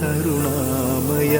കരുണാമയ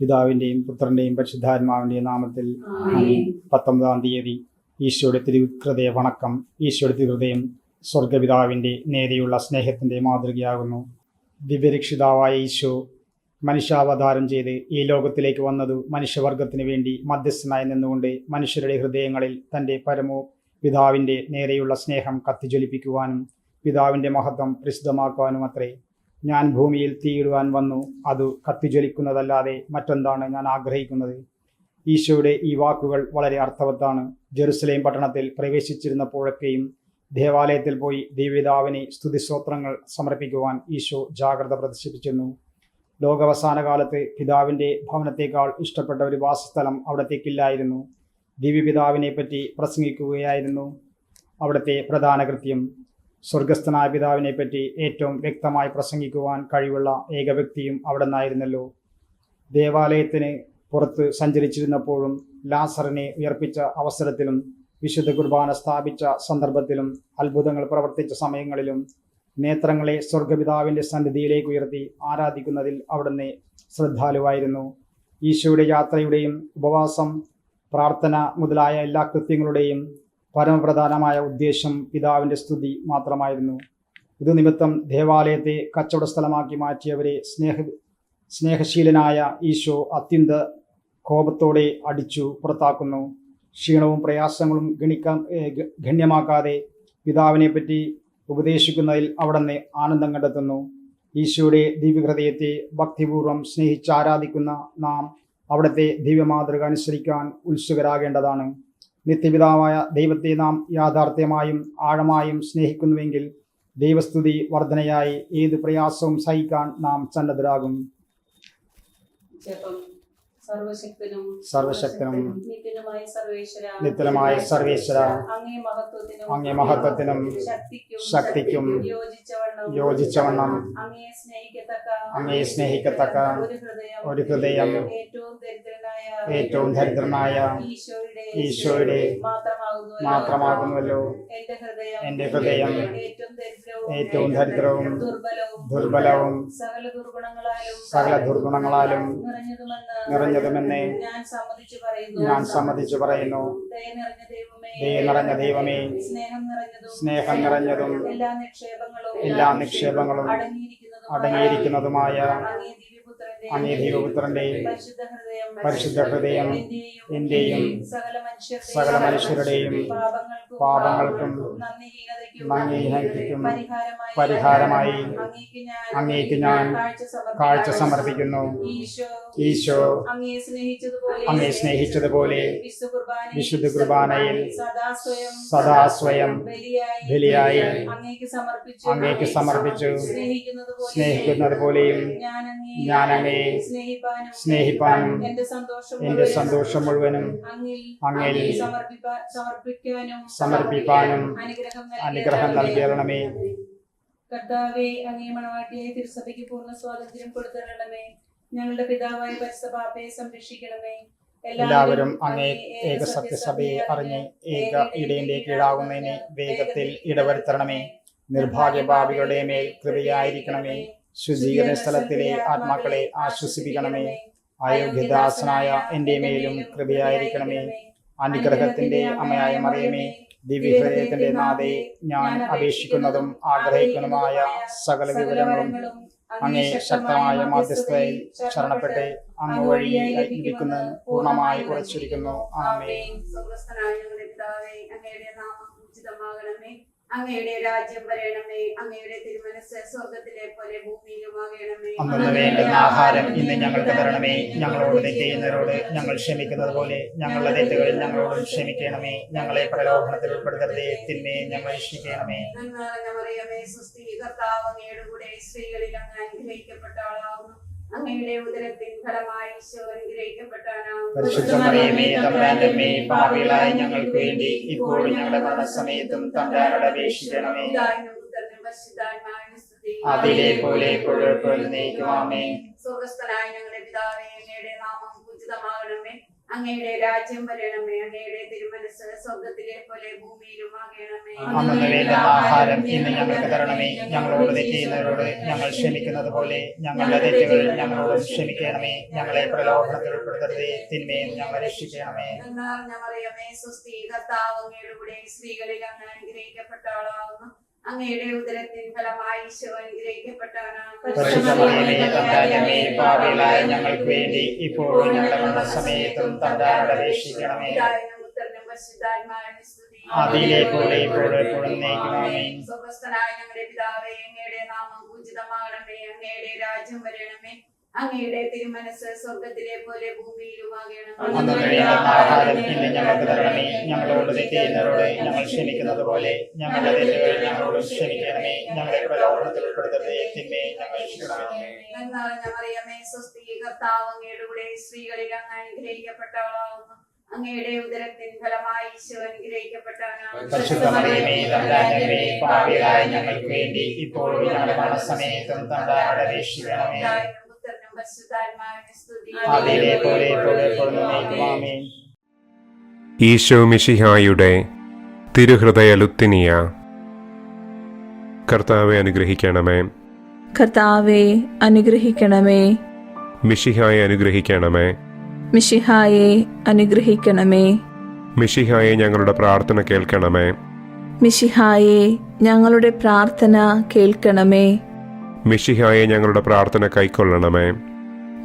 പിതാവിന്റെയും പുത്രന്റെയും പരിശുദ്ധാത്മാവിന്റെയും നാമത്തിൽ ആമേൻ. പത്തൊമ്പതാം തീയതി ഈശോയുടെ തിരുഹൃദയ വണക്കം ഈശോയുടെ തിരുഹൃദയം സ്വർഗപിതാവിന്റെ നേരെയുള്ള സ്നേഹത്തിന്റെ മാതൃകയാകുന്നു ദിവ്യരക്ഷിതാവായ ഈശോ മനുഷ്യാവതാരം ചെയ്ത് ഈ ലോകത്തിലേക്ക് വന്നതു മനുഷ്യവർഗത്തിന് വേണ്ടി മധ്യസ്ഥനായി നിന്നുകൊണ്ട് മനുഷ്യരുടെ ഹൃദയങ്ങളിൽ തന്റെ പരമോ പിതാവിന്റെ നേരെയുള്ള സ്നേഹം കത്തിജ്വലിപ്പിക്കുവാനും പിതാവിന്റെ മഹത്വം പ്രസിദ്ധമാക്കുവാനും അത്രേ. ഞാൻ ഭൂമിയിൽ തീയിടുവാൻ വന്നു. അത് കത്തിജ്വലിക്കുന്നതല്ലാതെ മറ്റെന്താണ് ഞാൻ ആഗ്രഹിക്കുന്നത്? ഈശോയുടെ ഈ വാക്കുകൾ വളരെ അർത്ഥവത്താണ്. ജെറുസലേം പട്ടണത്തിൽ പ്രവേശിച്ചിരുന്നപ്പോഴൊക്കെയും ദേവാലയത്തിൽ പോയി ദൈവപിതാവിനെ സ്തുതിസ്തോത്രങ്ങൾ സമർപ്പിക്കുവാൻ ഈശോ ജാഗ്രത പ്രദർശിപ്പിച്ചിരുന്നു. ലോകാവസാന കാലത്ത് പിതാവിന്റെ ഭവനത്തേക്കാൾ ഇഷ്ടപ്പെട്ട ഒരു വാസസ്ഥലം അവിടത്തേക്കില്ലായിരുന്നു. ദിവ്യപിതാവിനെ പറ്റി പ്രസംഗിക്കുകയായിരുന്നു. അവിടുത്തെ പ്രധാന കൃത്യം സ്വർഗസ്ഥനായ പിതാവിനെ പറ്റി ഏറ്റവും വ്യക്തമായി പ്രസംഗിക്കുവാൻ കഴിവുള്ള ഏക വ്യക്തിയും അവിടെ നിന്നായിരുന്നല്ലോ ദേവാലയത്തിന് പുറത്ത് സഞ്ചരിച്ചിരുന്നപ്പോഴും ലാസറിനെ ഉയർപ്പിച്ച അവസരത്തിലും വിശുദ്ധ കുർബാന സ്ഥാപിച്ച സന്ദർഭത്തിലും അത്ഭുതങ്ങൾ പ്രവർത്തിച്ച സമയങ്ങളിലും നേത്രങ്ങളെ സ്വർഗപിതാവിന്റെ സന്നിധിയിലേക്ക് ഉയർത്തി ആരാധിക്കുന്നതിൽ അവിടുന്ന് ശ്രദ്ധാലുവായിരുന്നു. ഈശോയുടെ യാത്രയുടെയും ഉപവാസം പ്രാർത്ഥന മുതലായ എല്ലാ കൃത്യങ്ങളുടെയും പരമപ്രധാനമായ ഉദ്ദേശം പിതാവിന്റെ സ്തുതി മാത്രമായിരുന്നു. ഇത് നിമിത്തം ദേവാലയത്തെ കച്ചവട സ്ഥലമാക്കി മാറ്റിയവരെ സ്നേഹ സ്നേഹശീലനായ ഈശോ അത്യന്ത കോപത്തോടെ അടിച്ചു പുറത്താക്കുന്നു. ക്ഷീണവും പ്രയാസങ്ങളും ഗണിക്കാൻ ഗണ്യമാക്കാതെ പിതാവിനെ പറ്റി ഉപദേശിക്കുന്നതിൽ അവിടുന്ന് ആനന്ദം കണ്ടെത്തുന്നു. ഈശോയുടെ ദിവ്യഹൃദയത്തെ ഭക്തിപൂർവം സ്നേഹിച്ച് ആരാധിക്കുന്ന നാം അവിടുത്തെ ദിവ്യമാതൃക അനുസരിക്കാൻ ഉത്സുകരാകേണ്ടതാണ്. നിത്യപിതാവായ ദൈവത്തെ നാം യാഥാർത്ഥ്യമായും ആഴമായും സ്നേഹിക്കുന്നുവെങ്കിൽ ദൈവസ്തുതി വർധനയായി ഏത് പ്രയാസവും സഹിക്കാൻ നാം സന്നദ്ധരാകും. സർവശക്തനും നിത്യനുമായ സർവേശ്വര അങ്ങേ മഹത്വത്തിനും ശക്തിക്കും യോജിച്ചവണ്ണം. അങ്ങേ അങ്ങയെ സ്നേഹിക്കത്തക്ക ഒരു ഹൃദയം ഏറ്റവും ദരിദ്രനായ ഈശോയുടെ മാത്രമാകുന്നല്ലോ മാത്രമാകുന്നുവല്ലോ. എന്റെ ഹൃദയം ഏറ്റവും ദരിദ്രവും ദുർബലവും ദുർബലവും സകല ദുർഗുണങ്ങളാലും സകല ദുർഗുണങ്ങളാലും നിറഞ്ഞതുമെന്ന് നിറഞ്ഞതുമെന്ന് ഞാൻ സമ്മതിച്ചു പറയുന്നു. ദയ നിറഞ്ഞ ദൈവമേ സ്നേഹം നിറഞ്ഞതും എല്ലാ നിക്ഷേപങ്ങളും അടങ്ങിയിരിക്കുന്നതുമായ അങ്ങേ ദൈവപുത്രന്റെയും പരിശുദ്ധ ഹൃദയം എന്റെയും സകല മനുഷ്യരുടെയും പാപങ്ങൾക്കും നന്ദിഹീനതയ്ക്കും പരിഹാരമായി അങ്ങേക്ക് ഞാൻ കാഴ്ച സമർപ്പിക്കുന്നു. ഈശോ അങ്ങേ സ്നേഹിച്ചതുപോലെ വിശുദ്ധ കുർബാനയിൽ സദാ സ്വയം ബലിയായി അങ്ങേക്ക് സമർപ്പിച്ചു സ്നേഹിക്കുന്നത് പോലെയും ഞാൻ അങ്ങയെ സ്നേഹിപ്പാനും എന്റെ സന്തോഷം മുഴുവനും അങ്ങിൽ സമർപ്പിക്കാനും അനുഗ്രഹം നൽകിയണമേ കർത്താവേ കർത്താവെ അങ്ങേ മണവാട്ടിയായ തിരുസഭയ്ക്ക് പൂർണ സ്വാതന്ത്ര്യം കൊടുത്തരണമേ. ഞങ്ങളുടെ പിതാവായ പരിസഭാപയെ സംരക്ഷിക്കണമേ. എല്ലാവരും അങ്ങേ ഏക സത്യസഭയെ അറിഞ്ഞ് ഏക ഇടയന്റെ കീഴാകുന്നതിനെ വേഗത്തിൽ ഇടവരുത്തണമേ നിർഭാഗ്യഭാവികളുടെ മേൽ കൃപയായിരിക്കണമേ. ശുചീകരണ സ്ഥലത്തിലെ ആത്മാക്കളെ ആശ്വസിപ്പിക്കണമേ. അയോഗ്യദാസനായ എന്റെ മേലും കൃപയായിരിക്കണമേ. അനുഗ്രഹത്തിന്റെ അമ്മയായ മറിയമേ. ദിവ്യഹൃദയത്തിന്റെ നാഥേ ഞാൻ അപേക്ഷിക്കുന്നതും ആഗ്രഹിക്കുന്നതുമായ സകല വിവരങ്ങളും അങ്ങേ ശക്തമായ മാധ്യസ്ഥതയിൽ ശരണപ്പെട്ട് അങ്ങ് വഴി ലഭിക്കുന്ന പൂർണമായി ഉറച്ചിരിക്കുന്നു. ആമേ അങ്ങയുടെ രാജ്യം വരയണമേ അങ്ങയുടെ തിരുമനസ് സ്വർഗത്തിലെ പോലെ ഭൂമിയിലുമാകണമേ അന്നു വേണ്ടുന്ന ആഹാരം ഇന്ന് ഞങ്ങൾക്ക് തരണമേ. ഞങ്ങളോട് ചെയ്യുന്നവരോട് ഞങ്ങൾ ക്ഷമിക്കുന്നത് പോലെ ഞങ്ങളുടെ തെറ്റുകളിൽ ഞങ്ങളോട് ക്ഷമിക്കണമേ. ഞങ്ങളെ പ്രലോഭനത്തിൽ ഉൾപ്പെടുത്തരുതേ. തിന്മയെ ഞങ്ങൾ രക്ഷിക്കണമേ. നന്മ നിറഞ്ഞ മറിയമേ കർത്താവ് അങ്ങയുടെ കൂടെ സ്ത്രീകളിൽ അങ്ങ് അനുഗ്രഹിക്കപ്പെട്ട ആളാവുന്നു. അങ്ങയുടെ ഉദരത്തിൻ ഫലമായി പാപികളായ ഞങ്ങൾക്ക് വേണ്ടി ഇപ്പോഴും ഞങ്ങളുടെ മരണസമയത്തും തമ്പുരാനോട് അപേക്ഷിക്കണമേ. അതിലെ പോലെ എപ്പോഴും സ്വർഗസ്ഥനായ ഞങ്ങളുടെ പിതാവേ അങ്ങയുടെ നാമം പൂജിതമാകണമേ അങ്ങയുടെ രാജ്യം വരണമേ അങ്ങയുടെ തിരുമനസ് സ്വർഗത്തിലെ പോലെ ഭൂമിയിലും ആകണമേ. അന്നു വേണ്ട ആഹാരം ഇന്ന് ഞങ്ങൾക്ക് തരണമേ. ഞങ്ങളോട് തെറ്റിയുന്നവരോട് ഞങ്ങൾ ക്ഷമിക്കുന്നത് പോലെ ഞങ്ങളുടെ തെറ്റുകൾ ഞങ്ങളോട് ക്ഷമിക്കണമേ. ഞങ്ങളെ പ്രലോഭനത്തിൽ ഉൾപ്പെടുത്തരുതേ. തിന്മയും ഞങ്ങൾ രക്ഷിക്കണമേ. ഞങ്ങൾ അറിയാമേ കർത്താവ് അങ്ങയുടെ കൂടെ സ്ത്രീകളിൽ അങ്ങ് അനുഗ്രഹിക്കപ്പെട്ടവളാകുന്നു അങ്ങയുടെ ഉദരത്തിൻ ഫലമായി ഈശോ അനുഗ്രഹിക്കപ്പെട്ടവനാണ് ഞങ്ങൾക്ക് വേണ്ടി ഇപ്പോഴും ഞങ്ങളുടെ മരണസമയത്തും തമ്പുരാനോട് അപേക്ഷിക്കണമേ. സ്വർഗസ്ഥനായ ഞങ്ങളുടെ പിതാവേ അങ്ങയുടെ നാമം പൂജിതമാകണമേ അങ്ങയുടെ രാജ്യം വരണമേ. അങ്ങയുടെ തിരുമനസ് സ്വർഗത്തിലെ പോലെ ഭൂമിയിലും അന്നു വേണ്ട ആഹാരം ഇന്ന് ഞങ്ങൾക്ക് തരണമേ. ഞങ്ങളോട് തെറ്റ് ചെയ്യുന്നവരോട് ഞങ്ങൾ ക്ഷമിക്കുന്നത് പോലെ ഞങ്ങളുടെ തെറ്റുകൾ ഞങ്ങളോട് ക്ഷമിക്കണമേ. ഞങ്ങളെ പ്രലോഭനത്തിൽ ഉൾപ്പെടുത്തരുതേ. തിന്മയും ഞങ്ങൾ നിറഞ്ഞ മറിയമേ സ്വസ്തി കർത്താവ് അങ്ങയുടെ കൂടെ സ്ത്രീകളിൽ അങ്ങ് അനുഗ്രഹിക്കപ്പെട്ടവളാവുന്നു. അങ്ങയുടെ ഉദരത്തിൻ ഫലമായി ഈശോ അനുഗ്രഹിക്കപ്പെട്ടവനാണ്. ഞങ്ങൾക്ക് വേണ്ടി ഇപ്പോഴും ഞങ്ങളുടെ മരണസമയത്തും അപേക്ഷിക്കണമേ. ഈശോ മിശിഹായുടെ തിരുഹൃദയ ലുത്തിനിയ കർത്താവെ അനുഗ്രഹിക്കണമേ. കർത്താവെ അനുഗ്രഹിക്കണമേ. മിഷിഹായെ അനുഗ്രഹിക്കണമേ. മിഷിഹായെ അനുഗ്രഹിക്കണമേ. മിഷിഹായെ ഞങ്ങളുടെ പ്രാർത്ഥന കേൾക്കണമേ. മിഷിഹായെ ഞങ്ങളുടെ പ്രാർത്ഥന കേൾക്കണമേ. മിഷിഹായെ ഞങ്ങളുടെ പ്രാർത്ഥന കൈക്കൊള്ളണമേ.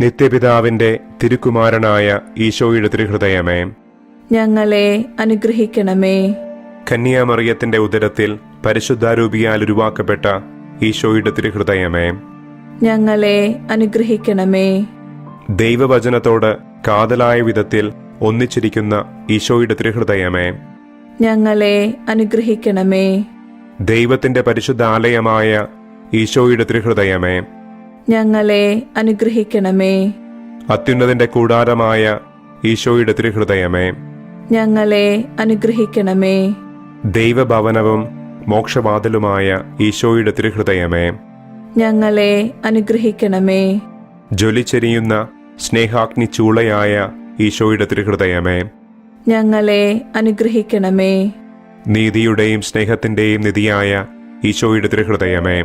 നിത്യപിതാവിന്റെ തിരുക്കുമാരനായ ഈശോയുടെ തിരുഹൃദയമേ. ഞങ്ങളെ അനുഗ്രഹിക്കണമേ. കന്യാമറിയത്തിന്റെ ഉദരത്തിൽ പരിശുദ്ധാരൂപിയാൽ ഉരുവാക്കപ്പെട്ട ഈശോയുടെ തിരുഹൃദയമേ. ഞങ്ങളെ അനുഗ്രഹിക്കണമേ. ദൈവവചനത്തോട് കാതലായ വിധത്തിൽ ഒന്നിച്ചിരിക്കുന്ന ഈശോയുടെ തിരുഹൃദയമേ. ഞങ്ങളെ അനുഗ്രഹിക്കണമേ. ദൈവത്തിന്റെ പരിശുദ്ധ ആലയമായ ഈശോയുടെ തിരുഹൃദയമേ. ഞങ്ങളെ അനുഗ്രഹിക്കണമേ. അത്യുന്നതിന്റെ കൂടാരമായ ഈശോയുടെ തിരുഹൃദയമേ. ഞങ്ങളെ അനുഗ്രഹിക്കണമേ. ദൈവഭവനവും മോക്ഷവാതിലുമായ ഈശോയുടെ തിരുഹൃദയമേ. ഞങ്ങളെ അനുഗ്രഹിക്കണമേ. ജ്വലിച്ചെരിയുന്ന സ്നേഹാഗ്നി ചൂളയായ ഈശോയുടെ തിരുഹൃദയമേ. ഞങ്ങളെ അനുഗ്രഹിക്കണമേ. നീതിയുടെയും സ്നേഹത്തിന്റെയും നിധിയായ ഈശോയുടെ തിരുഹൃദയമേ.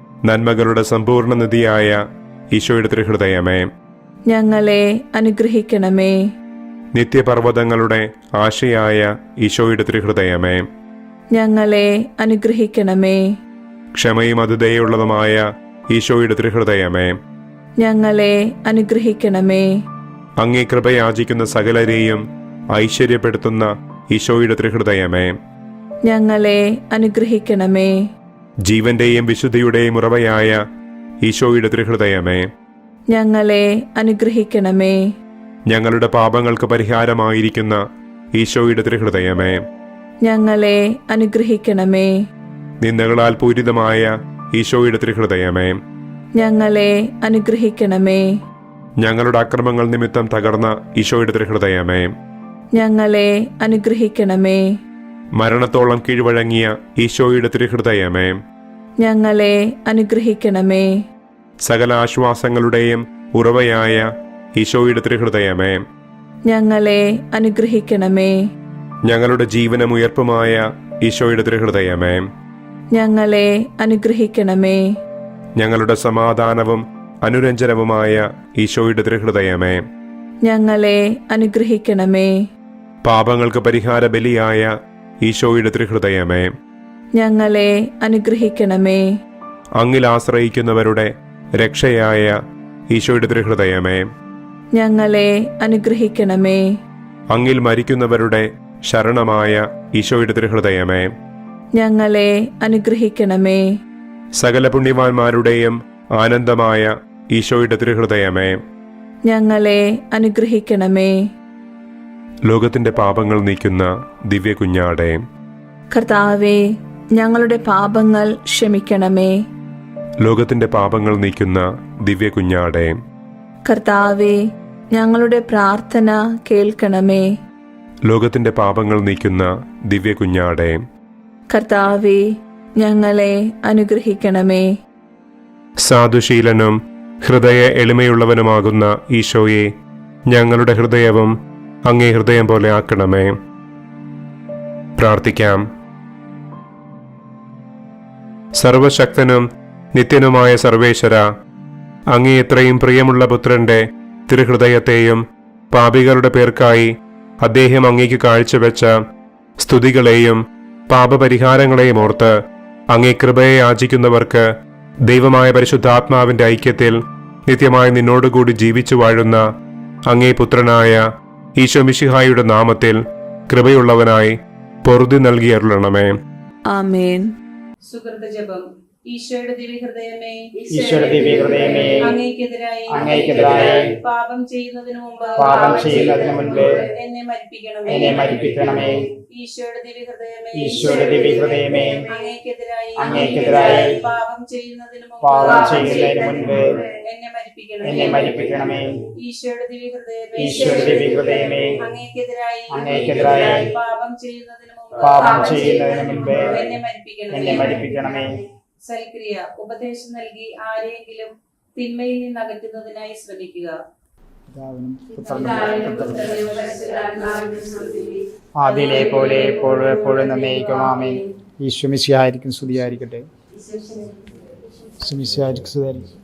നന്മകളുടെ സമ്പൂർണ നിധിയായ ഈശോയുടെ ത്രിഹൃദയമേ. ഞങ്ങളെ അനുഗ്രഹിക്കണമേ. നിത്യപർവതങ്ങളുടെ ആശയായ ഈശോയുടെ ത്രിഹൃദയമേ. ഞങ്ങളെ അനുഗ്രഹിക്കണമേ. ക്ഷമയും അതിഥേയുള്ളതുമായ ഈശോയുടെ ത്രിഹൃദയമേ. ഞങ്ങളെ അനുഗ്രഹിക്കണമേ. അങ്ങേ കൃപയാചിക്കുന്ന സകലരെയും ഐശ്വര്യപ്പെടുത്തുന്ന ഈശോയുടെ ത്രിഹൃദയമേ. ഞങ്ങളെ അനുഗ്രഹിക്കണമേ. ജീവന്റെയും വിശുദ്ധിയുടെയും ഉറവയായ ഈശോയുടെ തിരുഹൃദയമേ. ഞങ്ങളെ അനുഗ്രഹിക്കണമേ. ഞങ്ങളുടെ പാപങ്ങൾക്ക് പരിഹാരമായിരിക്കുന്ന ഈശോയുടെ തിരുഹൃദയമേ. ഞങ്ങളെ അനുഗ്രഹിക്കണമേ. നിന്ദകളാൽ പൂരിതമായ ഈശോയുടെ തിരുഹൃദയമേ. ഞങ്ങളെ അനുഗ്രഹിക്കണമേ. ഞങ്ങളുടെ അക്രമങ്ങൾ നിമിത്തം തകർന്ന ഈശോയുടെ തിരുഹൃദയമേ. ഞങ്ങളെ അനുഗ്രഹിക്കണമേ. മരണത്തോളം കീഴ്വഴങ്ങിയ ഈശോയുടെ തിരുഹൃദയമേ. ഞങ്ങളെ അനുഗ്രഹിക്കണമേ. സകല ആശ്വാസങ്ങളുടെയും ഉറവയായ ഈശോയുടെ തിരുഹൃദയമേ. ഞങ്ങളെ അനുഗ്രഹിക്കണമേ. ഞങ്ങളുടെ ജീവനും ഉയർപ്പുമായ ഈശോയുടെ തിരുഹൃദയമേ. ഞങ്ങളെ അനുഗ്രഹിക്കണമേ. ഞങ്ങളുടെ സമാധാനവും അനുരഞ്ജനവുമായ ഈശോയുടെ തിരുഹൃദയമേ. ഞങ്ങളെ അനുഗ്രഹിക്കണമേ. പാപങ്ങൾക്ക് പരിഹാര ബലിയായ ഈശോയുടെ ത്രിഹൃദയമേ. ഞങ്ങളെ അനുഗ്രഹിക്കണമേ. അങ്ങിൽ ആശ്രയിക്കുന്നവരുടെ രക്ഷയായ ഈശോയുടെ ത്രിഹൃദയമേ. ഞങ്ങളെ അനുഗ്രഹിക്കണമേ. അങ്ങിൽ മരിക്കുന്നവരുടെ ശരണമായ ഈശോയുടെ ത്രിഹൃദയമേ. ഞങ്ങളെ അനുഗ്രഹിക്കണമേ. സകല പുണ്യവാന്മാരുടെയും ആനന്ദമായ ഈശോയുടെ ത്രിഹൃദയമേ. ഞങ്ങളെ അനുഗ്രഹിക്കണമേ. ലോകത്തിന്റെ പാപങ്ങൾ നീക്കുന്ന ദിവ്യ കുഞ്ഞാടെ. കർത്താവേ ഞങ്ങളുടെ പാപങ്ങൾ ക്ഷമിക്കണമേ. ലോകത്തിന്റെ പാപങ്ങൾ നീക്കുന്ന ദിവ്യ കുഞ്ഞാടെ. കർത്താവേ ഞങ്ങളുടെ പ്രാർത്ഥന കേൾക്കണമേ. ലോകത്തിന്റെ പാപങ്ങൾ നീക്കുന്ന ദിവ്യ കുഞ്ഞാടെ. കർത്താവേ ഞങ്ങളെ അനുഗ്രഹിക്കണമേ. സാധുശീലനും ഹൃദയ എളിമയുള്ളവനുമാകുന്ന ഈശോയെ ഞങ്ങളുടെ ഹൃദയവും അങ്ങേ ഹൃദയം പോലെ ആക്കണമേ. പ്രാർത്ഥിക്കാം. സർവശക്തനും നിത്യനുമായ സർവേശ്വര അങ്ങേ ഇത്രയും പ്രിയമുള്ള പുത്രന്റെ തിരുഹൃദയത്തെയും പാപികളുടെ പേർക്കായി അദ്ദേഹം അങ്ങേക്ക് കാഴ്ചവെച്ച സ്തുതികളെയും പാപപരിഹാരങ്ങളെയും ഓർത്ത് അങ്ങേ കൃപയെ ആചിക്കുന്നവർക്ക് ദൈവമായ പരിശുദ്ധാത്മാവിന്റെ ഐക്യത്തിൽ നിത്യമായി നിന്നോടുകൂടി ജീവിച്ചു വാഴുന്ന അങ്ങേ പുത്രനായ ഈശോമിഷിഹായുടെ നാമത്തിൽ കൃപയുള്ളവനായി പൊറുതി നൽകിയരുളണമേ ആമേൻ. സുഹൃത ജപം. ഈശോയുടെ ദിവ്യഹൃദയമേ ഈശോയുടെ ദിവ്യഹൃദയമേ അങ്ങേക്കെതിരായി അങ്ങേക്കെതിരായി പാപം ചെയ്യുന്നതിന് മുമ്പ് പാപം ചെയ്യുന്നതിന് മുൻപ് എന്നെ മരിപ്പിക്കണമേ. എന്നെ മരിപ്പിക്കണമേ. ഈശോയുടെ ദിവ്യഹൃദയമേ ഈശോയുടെ ദിവ്യഹൃദയമേ അങ്ങേക്കെതിരായി അങ്ങേക്കെതിരായി പാപം ചെയ്യുന്നതിന് മുമ്പ് പാപം ചെയ്യുന്നതിന് മുൻപ് എന്നെ മരിപ്പിക്കണമേ. എന്നെ മരിപ്പിക്കണമേ. ഈശോയുടെ ദിവ്യഹൃദയമേ ഈശോയുടെ ദിവ്യഹൃദയമേ അങ്ങേക്കെതിരായി അങ്ങേക്കെതിരായി പാപം ചെയ്യുന്നതിന് മുമ്പ് പാപം ചെയ്യുന്നതിന് മുൻപ് എന്നെ മരിപ്പിക്കണമേ. എന്നെ മരിപ്പിക്കണമേ. സൽക്രിയ ഉപദേശം നൽകി ആരെയെങ്കിലും തിന്മയിൽ നിന്ന് അകറ്റുന്നതിനായി ശ്രമിക്കുക. അതിലെ. പോലെ എപ്പോഴും എപ്പോഴും നന്നയിക്കുമാമേ ഈശ്വമിശിയായിരിക്കും സ്തുതിയായിരിക്കട്ടെ. ഈശ്വമിശിയായിരിക്കും സ്തുതിയായിരിക്കും.